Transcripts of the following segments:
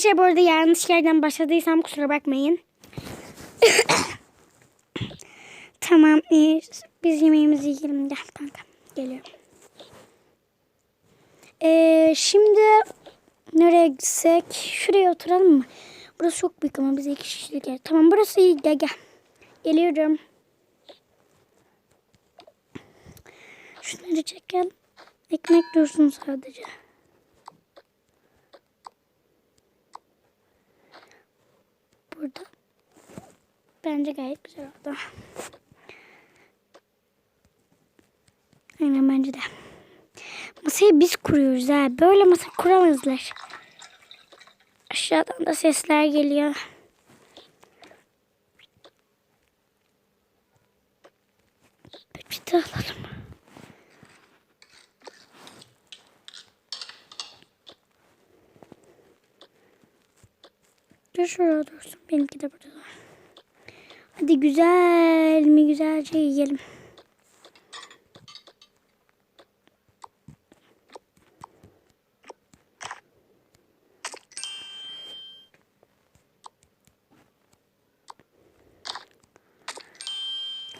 Arkadaşlar bu arada yanlış yerden başladıysam kusura bakmayın. tamam. e, biz yemeğimizi yiyelim. Gel kanka. Geliyorum. Ee, şimdi nereye gitsek? Şuraya oturalım mı? Burası çok büyük ama bize iki kişilik yer. Tamam burası iyi. Gel gel. Geliyorum. Şunları çekelim. Ekmek dursun sadece. Burada. Bence gayet güzel oldu. Aynen bence de. Masayı biz kuruyoruz ha. Böyle masa kuramazlar. Aşağıdan da sesler geliyor. Peçete alalım. Dur şurada dursun. Benimki de burada. Hadi güzel mi güzelce yiyelim.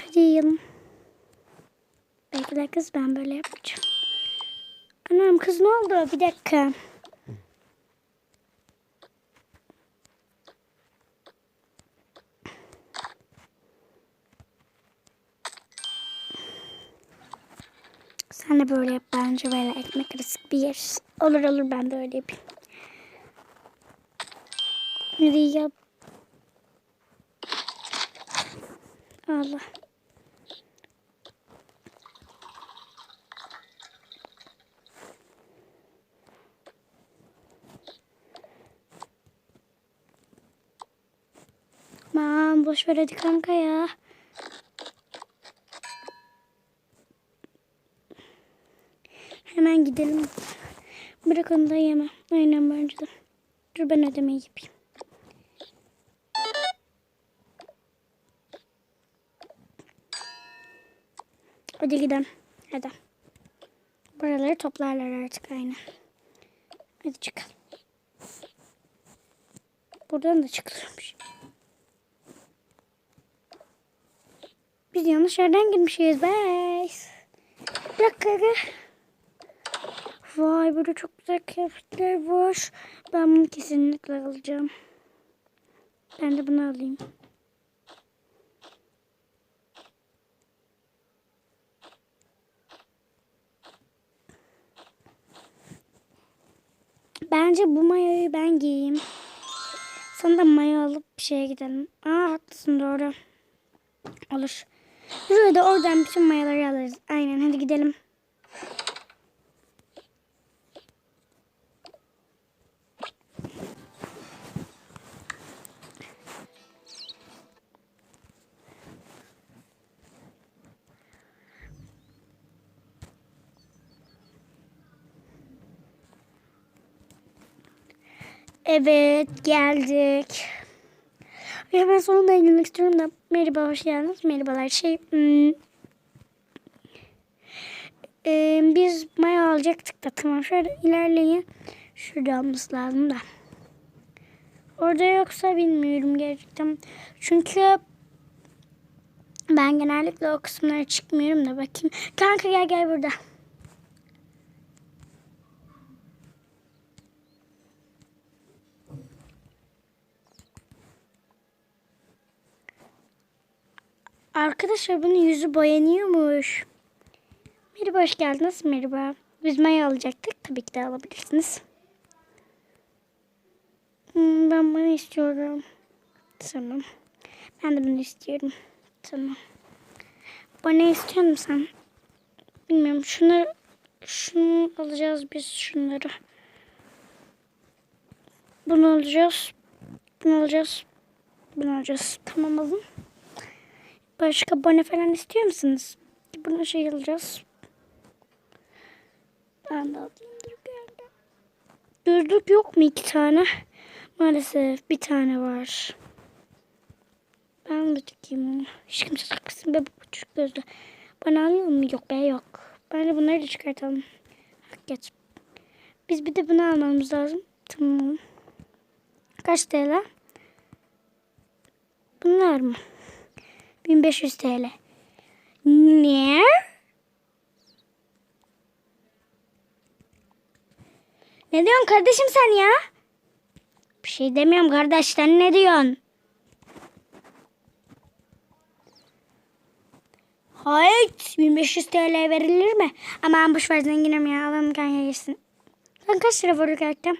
Hadi yiyelim. Bekle kız ben böyle yapacağım. Anam kız ne oldu? Bir dakika. Sen de böyle yap bence böyle ekmek arası bir yer. Olur olur ben de öyle yapayım. Hadi yap. Allah. Aman boş ver hadi kanka ya. Hemen gidelim. Bırak onu da yeme. Aynen bence de. Dur ben ödemeyi yapayım. Hadi gidelim. Hadi. Buraları toplarlar artık aynen. Hadi çıkalım. Buradan da çıkılıyormuş. Biz yanlış yerden girmişiz. Bye. Bırak kanka. Vay burada çok güzel kıyafetler var. Ben bunu kesinlikle alacağım. Ben de bunu alayım. Bence bu mayoyu ben giyeyim. Sonra da mayo alıp bir şeye gidelim. Aa haklısın doğru. Olur. Da oradan bütün mayaları alırız. Aynen hadi gidelim. Evet geldik. Ya ben sonunda ilgilenmek istiyorum da merhaba hoş geldiniz. Merhabalar şey hmm, e, biz maya alacaktık da tamam şöyle ilerleyin. Şurada olması lazım da. Orada yoksa bilmiyorum gerçekten. Çünkü ben genellikle o kısımlara çıkmıyorum da bakayım. Kanka gel gel burada. Arkadaşlar bunun yüzü boyanıyormuş. Merhaba hoş geldiniz. Merhaba. Biz maya alacaktık. Tabii ki de alabilirsiniz. Hmm, ben bunu istiyorum. Tamam. Ben de bunu istiyorum. Tamam. Bana istiyor musun sen? Bilmiyorum. Şunları şunu alacağız biz şunları. Bunu alacağız. Bunu alacağız. Bunu alacağız. Tamam alın. Başka bone falan istiyor musunuz? Buna şey alacağız. Ben de alayım. yok mu iki tane? Maalesef bir tane var. Ben de takayım onu. Hiç kimse takmasın be bu küçük gözlü. Bana alıyor mu? Yok be yok. Bence bunları da çıkartalım. Geç. Biz bir de bunu almamız lazım. Tamam. Kaç TL? Bunlar mı? 1500 TL. Ne? Ne diyorsun kardeşim sen ya? Bir şey demiyorum kardeş sen ne diyorsun? Hayır 1500 TL verilir mi? Aman boş ver zenginim ya alalım kanka geçsin. Sen kaç lira vurur karakter?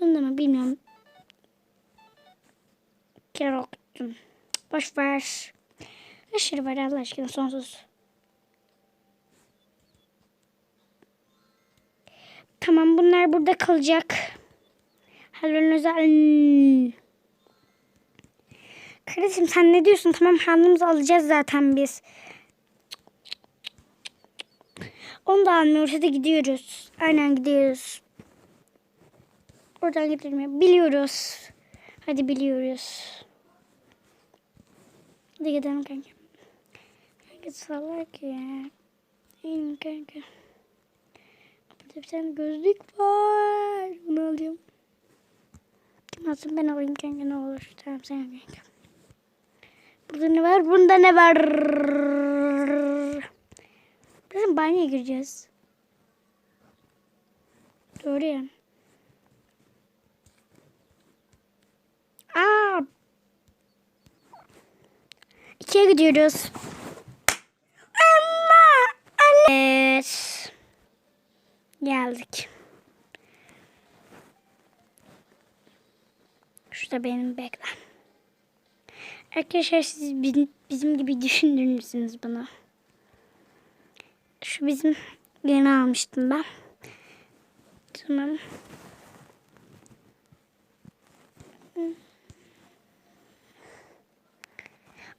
Bunu da mı bilmiyorum. Kira okuttum. Boş. Lira var Allah aşkına sonsuz. Tamam bunlar burada kalacak. Halinizi alın. Kardeşim sen ne diyorsun? Tamam halimizi alacağız zaten biz. Onu da almıyoruz. Hadi gidiyoruz. Aynen gidiyoruz. Oradan gidelim. Biliyoruz. Hadi biliyoruz. Hadi gidelim kanka. Kanka salak ya. İyiyim kanka. Burada bir tane gözlük var. Bunu alayım. Alsın ben alayım kanka ne olur. Tamam sen kanka. Burada ne var? Bunda ne var? Bizim banyoya gireceğiz. Doğru ya. Aa. İkiye gidiyoruz. Ama Evet. Geldik. Şurada benim bekle. Arkadaşlar siz bizim, gibi düşünür müsünüz bunu? Şu bizim yeni almıştım ben. Tamam.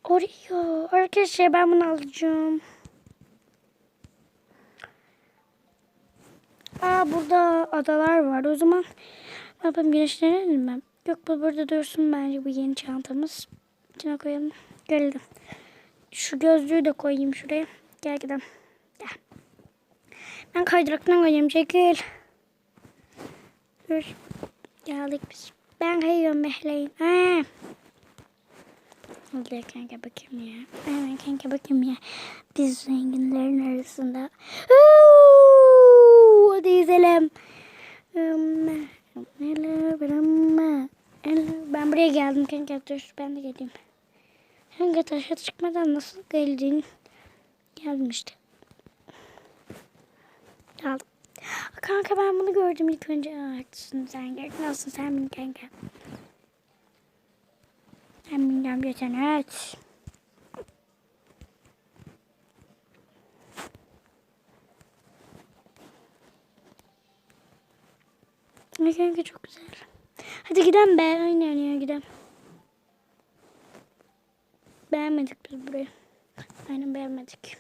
Oreo. Arkadaşlar ben bunu alacağım. Aa burada adalar var. O zaman ne yapalım güneşlenelim mi? Yok bu burada dursun bence bu yeni çantamız. İçine koyalım. Geldim. Şu gözlüğü de koyayım şuraya. Gel gidelim. Gel. Ben kaydıraktan koyayım. Çekil. Dur. Geldik biz. Ben kayıyorum Mehleyin. Ha. Hadi kanka bakayım ya. Hemen kanka bakayım ya. Biz zenginlerin arasında. Uuu, Hadi yüzelim. Ben buraya geldim kanka. Dur ben de geleyim. Kanka taşa çıkmadan nasıl geldin? Geldim işte. Aldım. Kanka ben bunu gördüm ilk önce. Haklısın sen. Gördün olsun sen benim kanka. Ben bilmiyorum geçen evet. Kanka çok güzel. Hadi gidelim be. Aynen ya gidelim. Beğenmedik biz burayı. Aynen beğenmedik.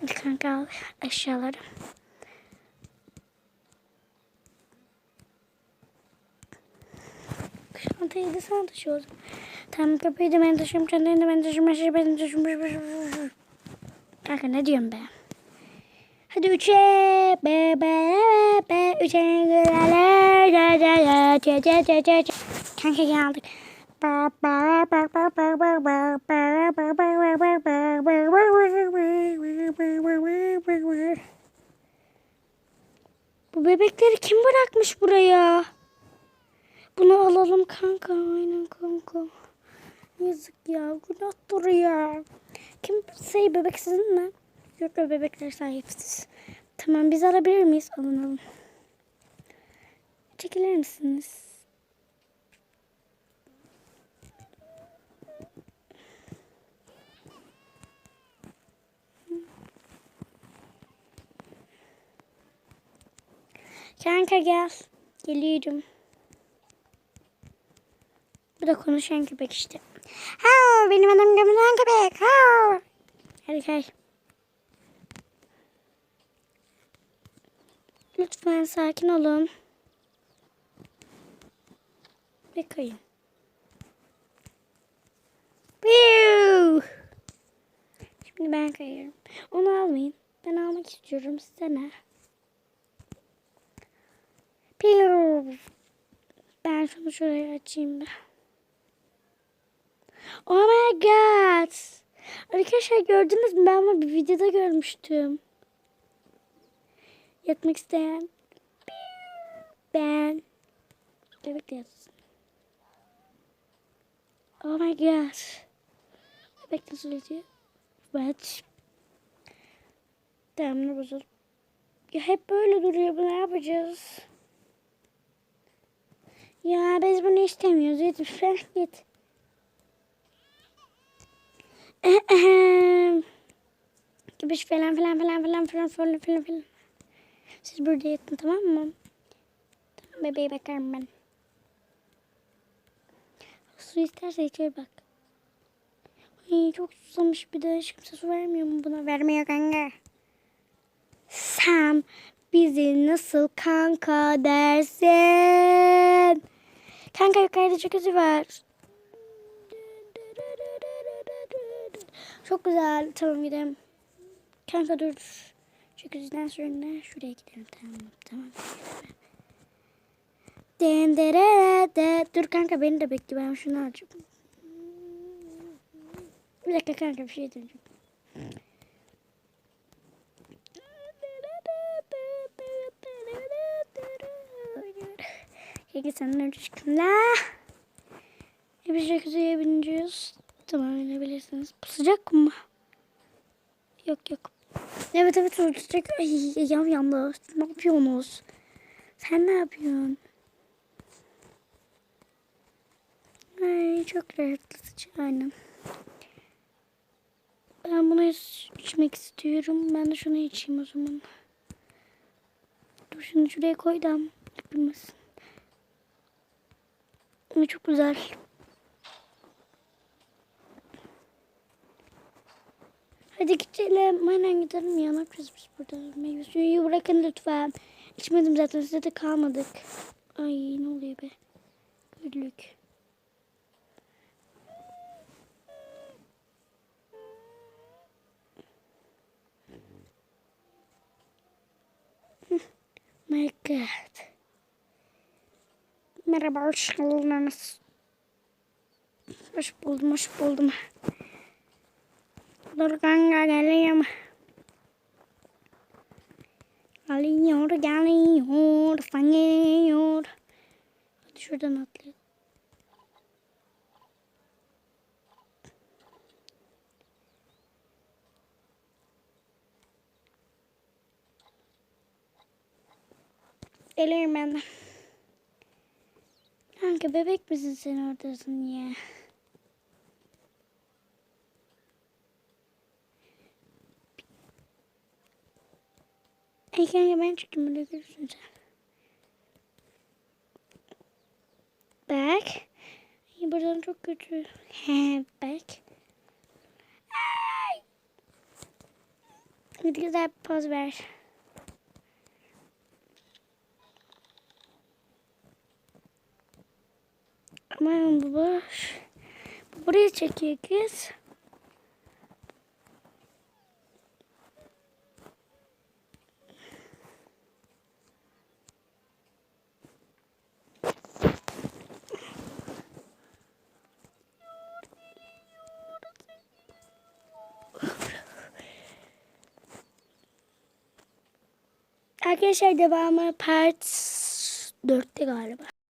Hadi kanka al eşyaları. Çantayı da sana taşıyoruz. Tamam kapıyı da ben taşıyorum. Çantayı da ben taşıyorum. Her şeyi ben taşıyorum. Kanka ne diyorum be? Hadi üçe be be be üçe ce ce. Kanka geldik. Bu bebekleri kim bırakmış buraya? Bunu alalım kanka. Aynen kanka. Yazık ya. Günahtır ya. Kim şey bebek sizin mi? Yok o bebekler sahipsiz. Tamam biz alabilir miyiz? Alın alın. Çekilir misiniz? Kanka gel. Geliyorum. Bu da konuşan köpek işte. Ha benim adım gömülen köpek. Ha. Hadi gel. Lütfen sakin olun. Ve kayın. Şimdi ben kayıyorum. Onu almayın. Ben almak istiyorum. Size ne? Ben şunu şuraya açayım da. Oh my god. Arkadaşlar gördünüz mü? Ben bunu bir videoda görmüştüm. Yatmak isteyen ben. Bebek yatsın. Oh my god. Bebek de süreci. But. Devamını bozul. Ya hep böyle duruyor. Bu ne yapacağız? Ya biz bunu istemiyoruz. Lütfen git. Gibi falan falan falan falan falan falan falan. Siz burada yatın tamam mı? Tamam bebeğe bakarım ben. Su isterse içeri bak. Ay, çok susamış bir de hiç kimse su vermiyor mu buna? Vermiyor kanka. Sen bizi nasıl kanka dersin? Kanka yukarıda çok üzü var. Çok güzel. Tamam gidelim. Kanka dur. Jacuzzi'den sonra şuraya gidelim. Tamam tamam. Dendere de. Dur kanka beni de bekle. Ben şunu alacağım. Bir dakika kanka bir şey diyeceğim. Kanka senden önce çıktım la. Bir jacuzziye bineceğiz. Tamam inebilirsiniz. Bu sıcak mı? Yok yok. Evet evet sıcak. Ay yan yandı. Ne yapıyorsunuz? Sen ne yapıyorsun? Ay çok rahatlatıcı aynen. Ben bunu iç- içmek istiyorum. Ben de şunu içeyim o zaman. Dur şunu şuraya koy da dökülmesin. Ama çok güzel. Hadi gidelim. Aynen gidelim ya. Ne yapacağız biz burada? Meyve suyu bırakın lütfen. İçmedim zaten. Size de kalmadık. Ay ne oluyor be? Güllük. My God. Merhaba, hoş geldiniz. Hoş buldum, hoş buldum. Dur kanka geliyorum. Geliyor, geliyor, sen geliyor. Hadi şuradan atlayalım. Geliyorum ben. Kanka bebek misin sen oradasın ya? Kanka ben çıktım böyle görürsün sen. Bak. Buradan çok kötü. He bak. Ay. Hadi güzel bir poz ver. Aman bu boş. Bu buraya çekiyor kız. Arkadaşlar devamı part 4'te galiba.